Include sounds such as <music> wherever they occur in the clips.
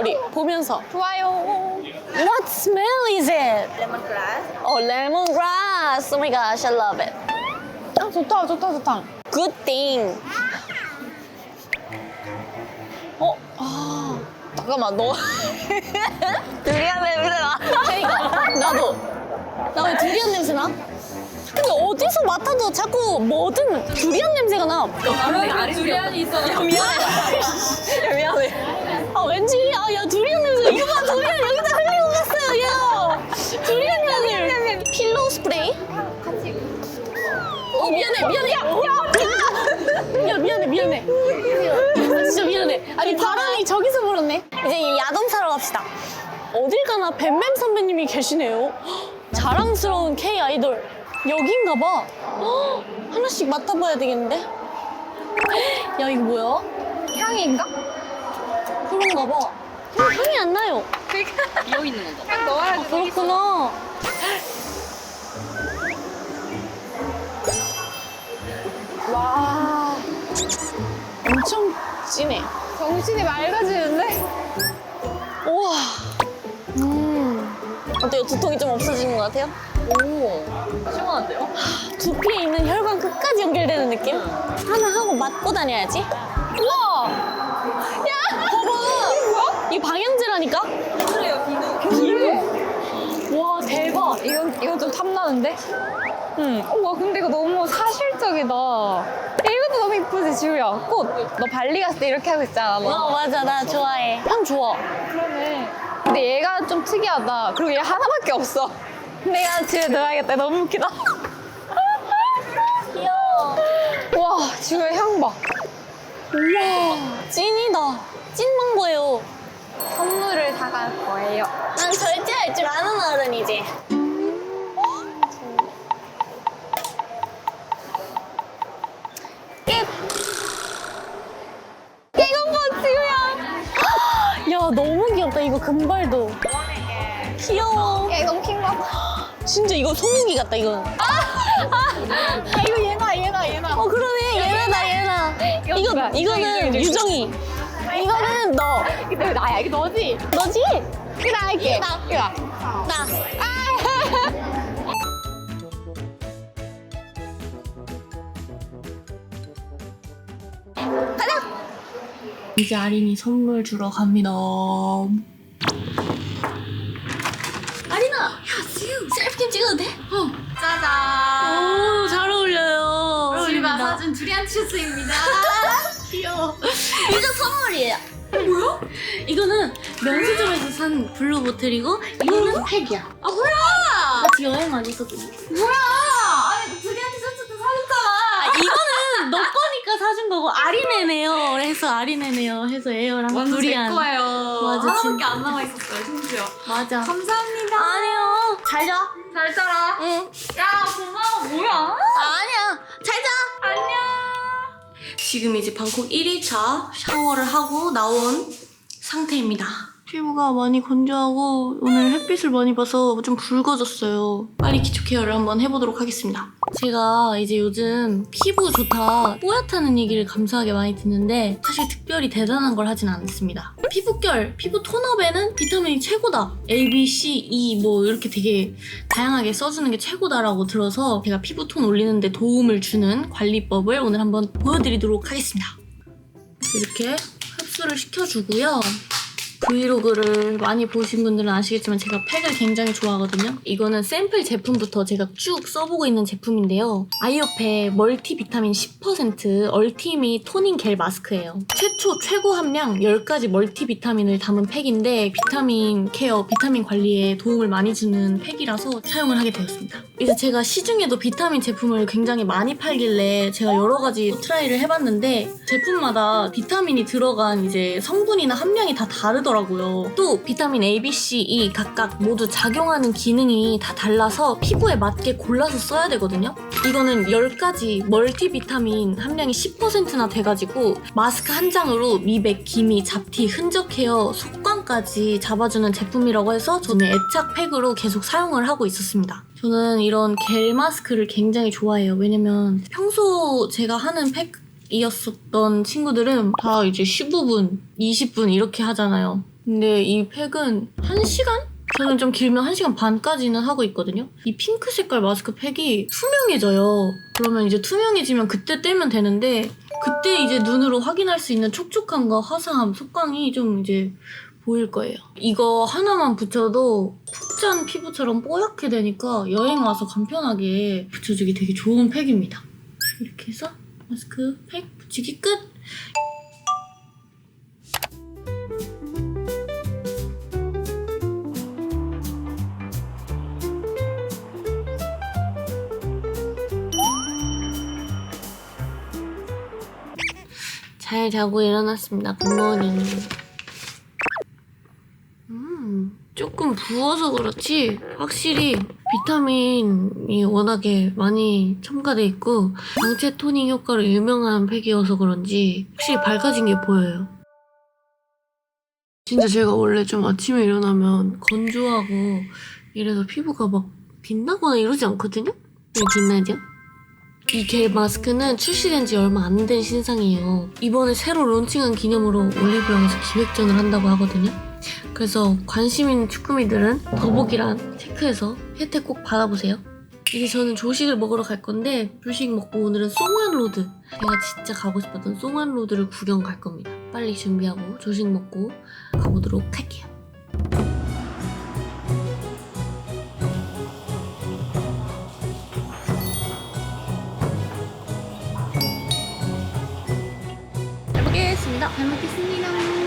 우리 보면서. 좋아요. What smell is it? Lemongrass. Oh, lemongrass. Oh my gosh, I love it. 아 좋다 좋다 좋다. Good thing. 어, 아, 잠깐만, 너. <laughs> 두리안 냄새 나. 그러니까, 나도. 나왜 두리안 냄새 나? 근데 어디서 맡아도 자꾸 뭐든 두리안 냄새가 나. 아니 두리안이 있어. 야 미안해. 야 <laughs> 미안해. 아, 왠지, 아, 야, 두리안 냄새. 이거 봐, 두리안 여기다 흘리고 갔어요, 야. 두리안 냄새. 필로우 스프레이? 어, 미안해, 미안해. 야, 야, 야, 미안해, 미안해. 아, 진짜 미안해. 아니, 바람이 저기서 불었네. 이제 야동 사러 갑시다. 어딜 가나 뱀뱀 선배님이 계시네요. 자랑스러운 K 아이돌. 여긴가 봐. 헉, 하나씩 맡아봐야 되겠는데? 야, 이거 뭐야? 향인가? 그런가 봐. 향- 향이 안 나요. 비어 있는 건가? 향 넣어야지. 그렇구나. 와. 엄청 진해. 정신이 맑아지는데? 우와. 음. 어때요? 두통이 좀 없어지는 것 같아요? 오. 시원한데요? 두피에 있는 혈관 끝까지 연결되는 느낌? 하나 하고 맞고 다녀야지. 우와! 야! 봐봐! 이 방향제라니까? 그래요 비누. 와, 대박! 이거 이거 좀 탐나는데? 응. 와 근데 이거 너무 사실적이다. 이것도 너무 이쁘지 지우야. 꽃. 너 발리 갔을 때 이렇게 하고 있잖아. 뭐. 어, 맞아. 나 좋아해. 향 좋아. 그러네. 근데 얘가 좀 특이하다. 그리고 얘 하나밖에 없어. 내가 집에 넣어야겠다. 너무 웃기다. 귀여워. 와 지우야 향 봐. 우와, 찐이다. 찐망고예요. 선물을 사갈 거예요. 난 절제할 줄 아는 어른이지. 끝. 이건 뭐 지우야? <gasps> 야 너무 귀엽다 이거 금발도. 귀여워. 얘 너무 킹 거. 진짜 이거 소고기 같다 이거. 아 이거 얘나 얘나 얘나. 어 그러네 얘나다 얘나. 이거? 이거는 유정이, 유정 이. 이거는 너. 이거 나야 이거 너지? 너지? 나 할게. 나. 이거 나. 나. 이제 아린이 선물 주러 갑니다. 아린아! 야, 지금 셀프캠 찍어도 돼? 어. 짜잔. 오, 잘 어울려요. 우리가 사준 두리안 치즈입니다. 이거 선물이에요. 뭐야? 이거는 면세점에서 산 블루 보틀이고 이거는 팩이야. 아 뭐야? 같이 여행 많이 했었거든. 뭐야? 아니 두리안 치즈도 사줬잖아. 아, 이거는 너 거니까 사준 거고 아리네네요. 그래서 아리네네요. 해서 에어랑 완전 두리안. 제 거예요. 맞아, 하나밖에 진짜. 안 남아 있었어요, 심지어. 맞아. 감사합니다. 아니요. 잘 자. 잘 자라. 응. 야 고마워. 뭐야? 아니야. 잘 자. 지금 이제 방콕 1일차 샤워를 하고 나온 상태입니다. 피부가 많이 건조하고 오늘 햇빛을 많이 봐서 좀 붉어졌어요. 빨리 기초 케어를 한번 해보도록 하겠습니다. 제가 이제 요즘 피부 좋다, 뽀얗다는 얘기를 감사하게 많이 듣는데 사실 특별히 대단한 걸 하진 않습니다. 피부결, 피부 톤업에는 비타민이 최고다. A, B, C, E 뭐 이렇게 되게 다양하게 써주는 게 최고다라고 들어서 제가 피부 톤 올리는데 도움을 주는 관리법을 오늘 한번 보여드리도록 하겠습니다. 이렇게 흡수를 시켜주고요. 브이로그를 많이 보신 분들은 아시겠지만 제가 팩을 굉장히 좋아하거든요. 이거는 샘플 제품부터 제가 쭉 써보고 있는 제품인데요. 아이오페 멀티 비타민 10% 얼티미 토닝 겔 마스크예요. 최초 최고 함량 10가지 멀티 비타민을 담은 팩인데 비타민 케어, 비타민 관리에 도움을 많이 주는 팩이라서 사용을 하게 되었습니다. 이제 제가 시중에도 비타민 제품을 굉장히 많이 팔길래 제가 여러 가지 트라이를 해봤는데 제품마다 비타민이 들어간 이제 성분이나 함량이 다 다르더라고요. 또 비타민 A, B, C, E 각각 모두 작용하는 기능이 다 달라서 피부에 맞게 골라서 써야 되거든요. 이거는 10가지 멀티 비타민 함량이 10%나 돼가지고 마스크 한 장으로 미백, 기미, 잡티, 흔적 케어, 속광까지 잡아주는 제품이라고 해서 저는 애착 팩으로 계속 사용을 하고 있었습니다. 저는 이런 겔 마스크를 굉장히 좋아해요. 왜냐면 평소 제가 하는 팩 이었었던 친구들은 다 이제 15분, 20분 이렇게 하잖아요. 근데 이 팩은 1시간? 저는 좀 길면 1시간 반까지는 하고 있거든요. 이 핑크 색깔 마스크 팩이 투명해져요. 그러면 이제 투명해지면 그때 떼면 되는데 그때 이제 눈으로 확인할 수 있는 촉촉함과 화사함, 속광이 좀 이제 보일 거예요. 이거 하나만 붙여도 푹짠 피부처럼 뽀얗게 되니까 여행 와서 간편하게 붙여주기 되게 좋은 팩입니다. 이렇게 해서 마스크 팩 붙이기 끝! 잘 자고 일어났습니다. 굿모닝. 음, 조금 부어서 그렇지 확실히 비타민이 워낙에 많이 첨가돼 있고 강체 토닝 효과로 유명한 팩이어서 그런지 확실히 밝아진 게 보여요. 진짜 제가 원래 좀 아침에 일어나면 건조하고 이래서 피부가 막 빛나거나 이러지 않거든요? 왜 빛나죠? 이 겔 마스크는 출시된 지 얼마 안 된 신상이에요. 이번에 새로 론칭한 기념으로 올리브영에서 기획전을 한다고 하거든요. 그래서 관심 있는 축구미들은 더보기란 체크해서 혜택 꼭 받아보세요. 이제 저는 조식을 먹으러 갈 건데 조식 먹고 오늘은 송환로드 제가 진짜 가고 싶었던 송환로드를 구경 갈 겁니다. 빨리 준비하고 조식 먹고 가보도록 할게요. 잘 먹겠습니다. 잘 먹겠습니다.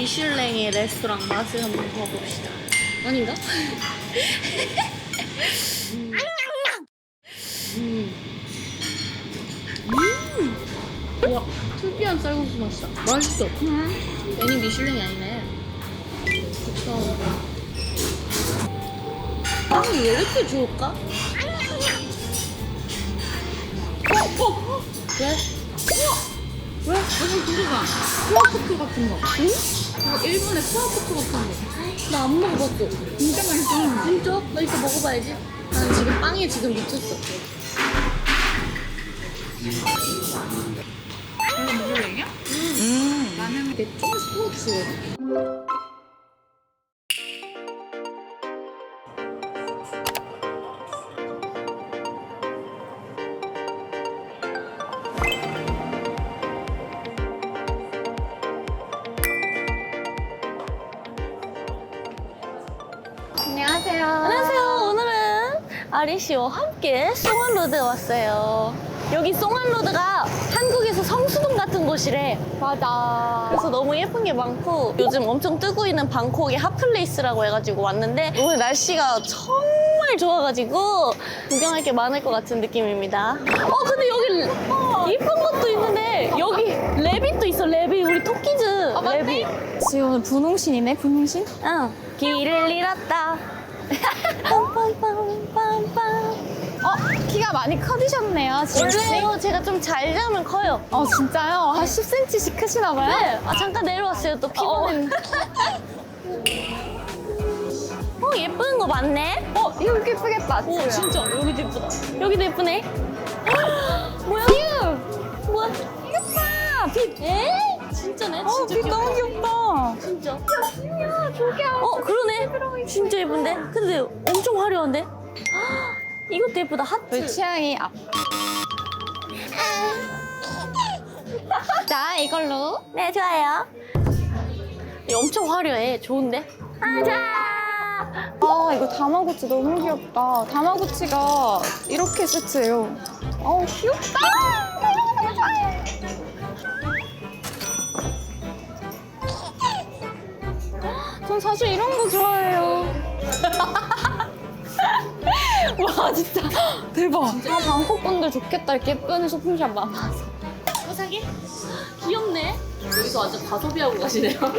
미슐랭의 레스토랑 맛을 한번 봐봅시다. 아닌가? 음. 음. 음. 와, 특이한 쌀국수 맛이다. 맛있어. 괜히 미슐랭이 아니네. 좋다. 빵이 왜 이렇게 좋을까? 어, 어, 왜? 왜? 무슨 그거가 푸아포트 같은 거. 응? 그거 일본의 푸아포트 같은 거. 나 안 먹어봤어. 진짜 맛있어. 진짜? 나 이거 먹어봐야지. 나는 지금 빵에 지금 미쳤어. 이거 무슨 얘기야? 음. 나는 내쫀 스포츠. 아리 씨와 함께 송환로드에 왔어요. 여기 송환로드가 한국에서 성수동 같은 곳이래. 맞아. 그래서 너무 예쁜 게 많고 요즘 엄청 뜨고 있는 방콕의 핫플레이스라고 해가지고 왔는데 오늘 날씨가 정말 좋아가지고 구경할 게 많을 것 같은 느낌입니다. 어 근데 여기 이쁜 것도 있는데 여기 레빗도 있어 레빗 우리 토끼즈 아. 레빗. 지금 오늘 분홍신이네, 분홍신? 응. 길을 잃었다. 어, 키가 많이 커지셨네요. 원래요 제가 좀 잘 자면 커요. 어, 진짜요? 한 10cm씩 크시나 봐요? 네. 아, 잠깐 내려왔어요. 또 피곤해. 어, 예쁜 거 많네. 어, 이거 예쁘겠다, 오, 진짜 여기도 예쁘다. 여기도 예쁘네. 뭐야? 큐! 뭐야? 예쁘다! 빛! 에? 진짜네. 어, 진짜 빛 귀엽다. 너무 귀엽다. 진짜. 야, 조개 어, 그러네. 진짜 예쁜데. 근데 엄청 화려한데. <gasps> 이것도 예쁘다. 하트. 우리 취향이 앞. 자, 이걸로. 네, 좋아요. 이 엄청 화려해. 좋은데? 아자. 아, 이거 다마고치 너무 귀엽다. 다마고치가 이렇게 세트예요. 어우, 귀엽다! 사실 이런 거 좋아해요. <laughs> 와, 진짜. <gasps> 대박. 아, 방콕 분들 좋겠다. 이렇게 예쁜 쇼핑샵 많아서. 뭐 사게? <gasps> 귀엽네. 여기서 완전 가소비하고 가시네요. <laughs> 너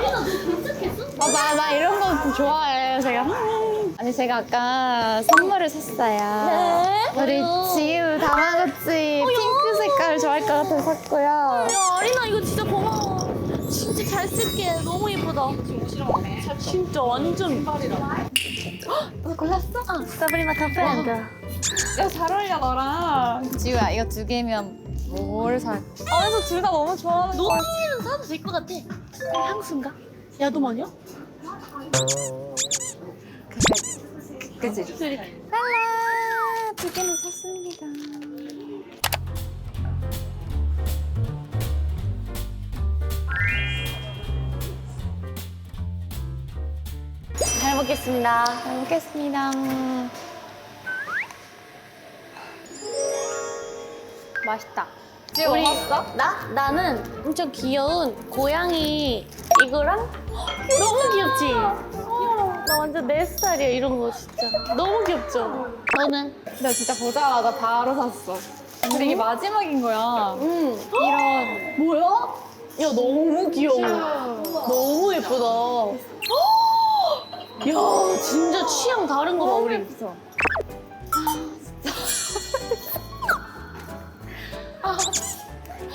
도착했어? 어, 나, 나 이런 거 좋아해요, 제가. 아니, 제가 아까 선물을 샀어요. 네. 우리 뭐요? 지우 다마고치 핑크 색깔을 좋아할 것 같아서 샀고요. 야, 아리나 이거 진짜 고마워. 잘 쓸게. 너무 예쁘다. 진짜 완전. 이거 골랐어? 아, 사브리나 카페란다. 야, 잘 어울려, 너랑. 지우야, 이거 두 개면 뭘 살? 아, 그래서 둘 다 너무 좋아하는 거 같아. 노트는 사도 될 것 같아. 향수인가? 야도 아니야? 그치? 랄라! 두 개는 샀습니다. 먹겠습니다. 잘 먹겠습니다. 맛있다. 지금 우리- 먹었어? 나? 나는 엄청 귀여운 고양이 이거랑 너무 귀엽지? 나 완전 내 스타일이야 이런 거 진짜 너무 귀엽죠? 너는? 나 진짜 보자마자 바로 샀어. 근데 이게 마지막인 거야. 응 이런. 뭐야? 야 너무 귀여워 너무 예쁘다 야 진짜 취향 다른 거 봐 우리 예쁘죠?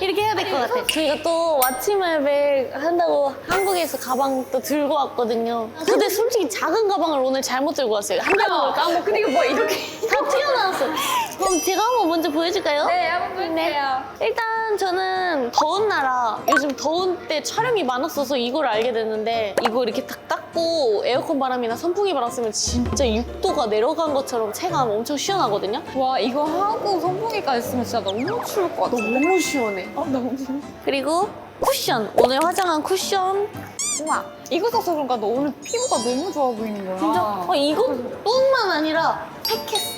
이렇게 해야 될 것 같아. 저희가 또 왓츠말백 한다고 한국에서 가방 또 들고 왔거든요. 근데 솔직히 작은 가방을 오늘 잘못 들고 왔어요. 한 가방을 까먹고. 근데 이거 뭐 이렇게. 다 튀어나왔어. 그럼 제가 한번 먼저 보여줄까요? 네, 한번 볼게요. 일단 저는 더운 나라 요즘 더운 때 촬영이 많았어서 이걸 알게 됐는데 이거 이렇게 딱 닦고 에어컨 바람이나 선풍기 바람 쓰면 진짜 6도가 내려간 것처럼 체감 엄청 시원하거든요. 와, 이거 하고 선풍기까지 쓰면 진짜 너무 추울 것 같아. 너무 시원해. 아, 너무 추워. 그리고 쿠션 오늘 화장한 쿠션 우와. 이거 써서 그런가 너 오늘 피부가 너무 좋아 보이는 거야. 진짜 어, 이것뿐만 아니라 팩했어.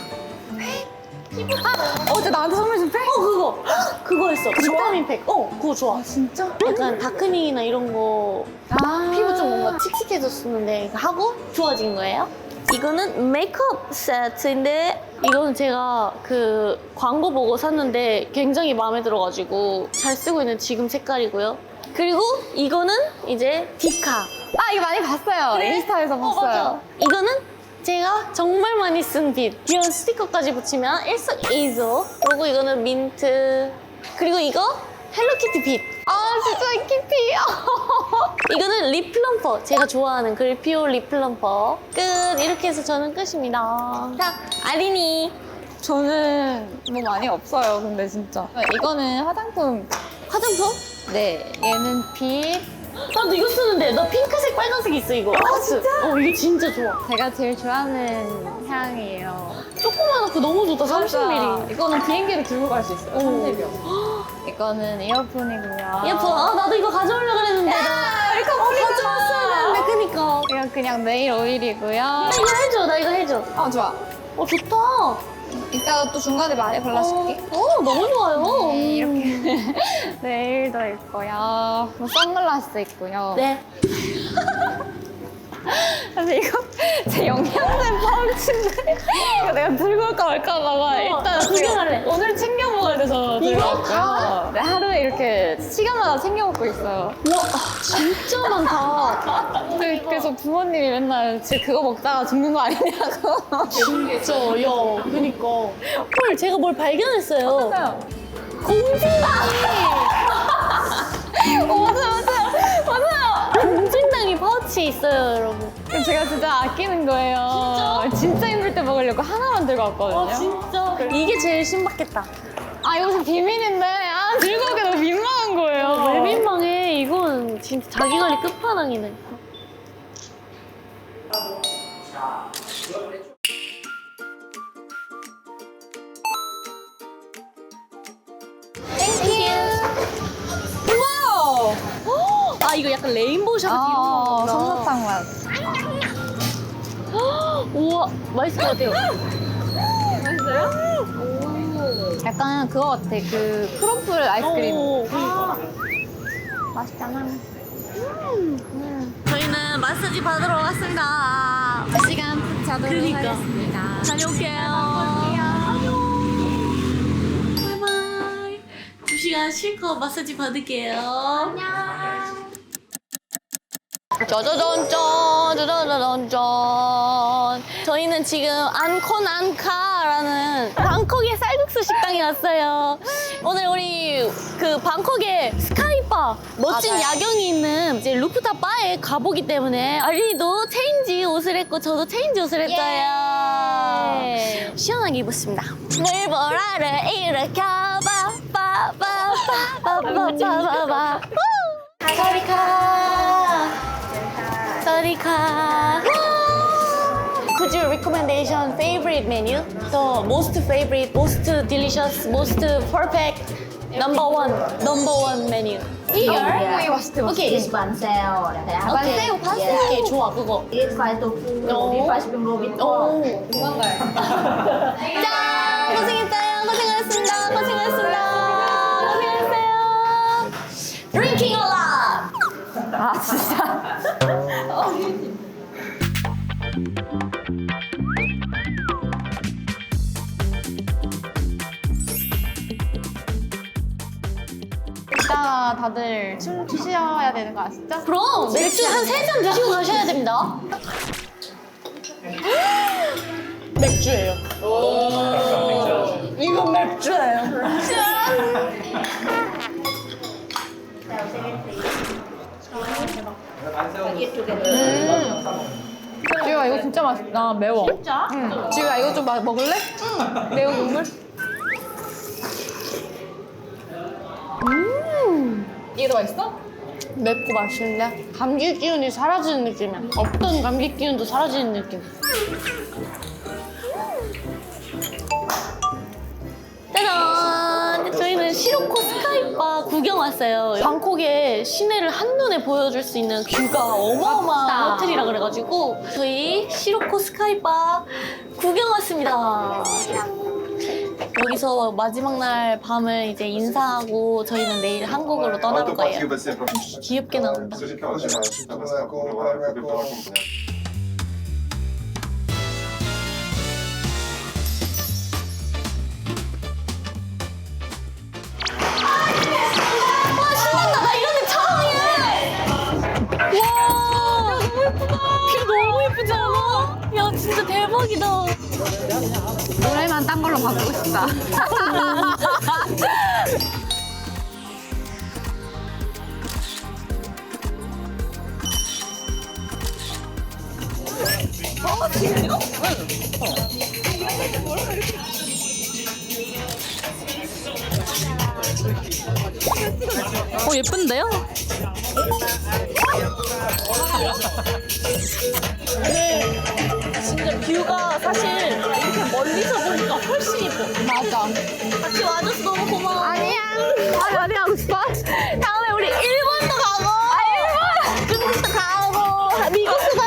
아, 어제 나한테 선물 준 팩? 어 그거 그거 했어. 비타민 팩. 어 그거 좋아. 아, 진짜? 약간 다크닝이나 이런 거 아. 피부 좀 뭔가 칙칙해졌었는데 이거 하고 좋아진 거예요. 이거는 메이크업 세트인데 이거는 제가 그 광고 보고 샀는데 굉장히 마음에 들어가지고 잘 쓰고 있는 지금 색깔이고요. 그리고 이거는 이제 디카. 아, 이거 많이 봤어요. 인스타에서 어, 봤어요. 이거는 제가 정말 많이 쓴 빛. 귀여운 스티커까지 붙이면 일석이조. 그리고 이거는 민트. 그리고 이거 헬로키티 빛. 아, 진짜 키피. <laughs> 이거는 립 플럼퍼. 제가 좋아하는 글피오 립 플럼퍼. 끝. 이렇게 해서 저는 끝입니다. 자, 아린이. 저는 뭐 많이 없어요, 근데 진짜. 이거는 화장품. 화장품? 네. 얘는 빛. 나도 이거 쓰는데. 나 핑크색, 빨간색 있어, 이거. 아, 진짜? 어, 이거 진짜 좋아. 제가 제일 좋아하는 향이에요. 조그만하고 너무 좋다. 30ml. 이거는 비행기를 들고 갈 수 있어요. 오. 30여. 이거는 이어폰이고요. 예뻐. 아, 나도 이거 가져오려고 그랬는데. 나. 아, 이거 어, 가져왔어야 되는데. 그니까. 이건 그냥 네일 오일이고요. 나 이거 해줘. 나 이거 해줘. 아, 좋아. 어, 좋다. 이따가 또 중간에 많이 발라줄게. 어, 어, 너무 좋아요. 네, 이렇게 <laughs> 네일도 있고요. 뭐 선글라스 있고요. 네. <laughs> 사실 이거 제 영양제 파우치인데 이거 내가 들고 올까 말까 하다가 일단 나 구경할래. 오늘 챙겨 먹어야 돼서 이거 왔고요. 네, 하루에 이렇게 시간마다 챙겨 먹고 있어요. 와, 아, 진짜 많다. 네, 그래서 부모님이 맨날 쟤 그거 먹다가 죽는 거 아니냐고. 진짜, 야, 그니까. 헐, 제가 뭘 발견했어요. 맞아요. 공진당이! 어. 파우치에 있어요, 여러분. 그럼 제가 진짜 아끼는 거예요. 진짜? 힘들 때 먹으려고 하나만 들고 왔거든요. 아, 진짜. 이게 제일 신박했다. 아, 지금 비밀인데. 아, 들고 오기 너무 민망한 거예요. 왜 민망해? 이건 진짜 자기 관리 끝판왕이네. 이거 약간 레인보우 샷 아, 이런 거. 솜사탕 맛. <gasps> 우와, 맛있을 것 같아요. 약간 그거 같아. 그 크로플 아이스크림. 오, 그니까. 맛있잖아. 저희는 마사지 받으러 왔습니다. 시간 푹 자도록 그니까. 하겠습니다. 다녀올게요. 바이바이. 두 시간 실컷 마사지 받을게요. 안녕. 짜자잔짠, 짜자잔짠. 저희는 지금 안콘 안카라는 방콕의 쌀국수 식당에 왔어요. 오늘 우리 그 방콕의 스카이바 멋진 맞아요. 야경이 있는 이제 루프탑 바에 가보기 때문에 아린이도 체인지 옷을 했고 저도 체인지 옷을 했어요. 예. 시원하게 입었습니다. 물 보라를 일으켜봐 빠 빠바바바바바바바 사리카 사리카 Could you recommendation favorite menu? The most favorite, most delicious, most perfect number one, number one menu. Here. 한국에 왔을 때 Okay. This one sale like that. 오케이. 좋아, 그거. This fried tofu, No. fried spring roll with 오. pork. 짠! 고생했어요. 고생하셨습니다. 고생하셨습니다. 고생하셨어요. Drinking a lot! 아 진짜 다들 춤 추셔야 되는 거 아시죠? 그럼 맥주 한 세 잔 드시고 가셔야 됩니다. 맥주예요. 이거 맥주예요. 지우야 이거 진짜 맛있다 매워 진짜? 응 지우야 이거 좀 마- 먹을래? 응 매운 국물 더 맛있어? 맵고 맛있는데 감기 기운이 사라지는 느낌이야. 없던 감기 기운도 사라지는 느낌. 짜잔! 저희는 시로코 스카이바 구경 왔어요. 방콕의 시내를 한눈에 보여줄 수 있는 뷰가 어마어마한. 호텔이라 그래가지고 저희 시로코 스카이바 구경 왔습니다. 여기서 마지막 날 밤을 이제 인사하고 저희는 내일 한국으로 떠날 거예요. 귀엽게 나온다. 진짜 대박이다 노래만 딴 걸로 바꾸고 싶다 어 예쁜데요? 진짜 뷰가 사실 이렇게 멀리서 보니까 훨씬 예뻐. 맞아. 같이 와줘서 너무 고마워. 아니야. 아니 아니 하고 싶어? 다음에 우리 일본도 가고. 아 일본! 중국도 가고. 미국도 가고